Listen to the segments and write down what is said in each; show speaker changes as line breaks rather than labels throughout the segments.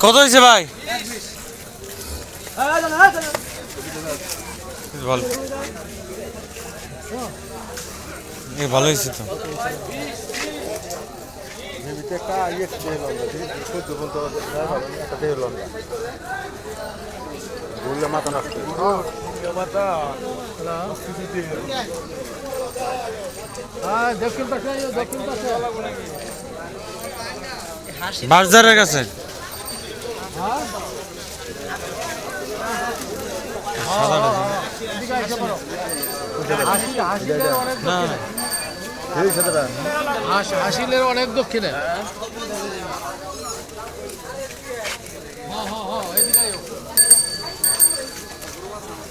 কত হয়েছে ভাই? ভালো। এ ভালো হয়েছে তো।
মাথা নষ্ট।
হ্যাঁ?
বাজারের কাছে
সাথে
হাস হাসিলের অনেক দক্ষিণে।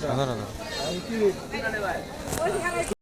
সাদা সাদা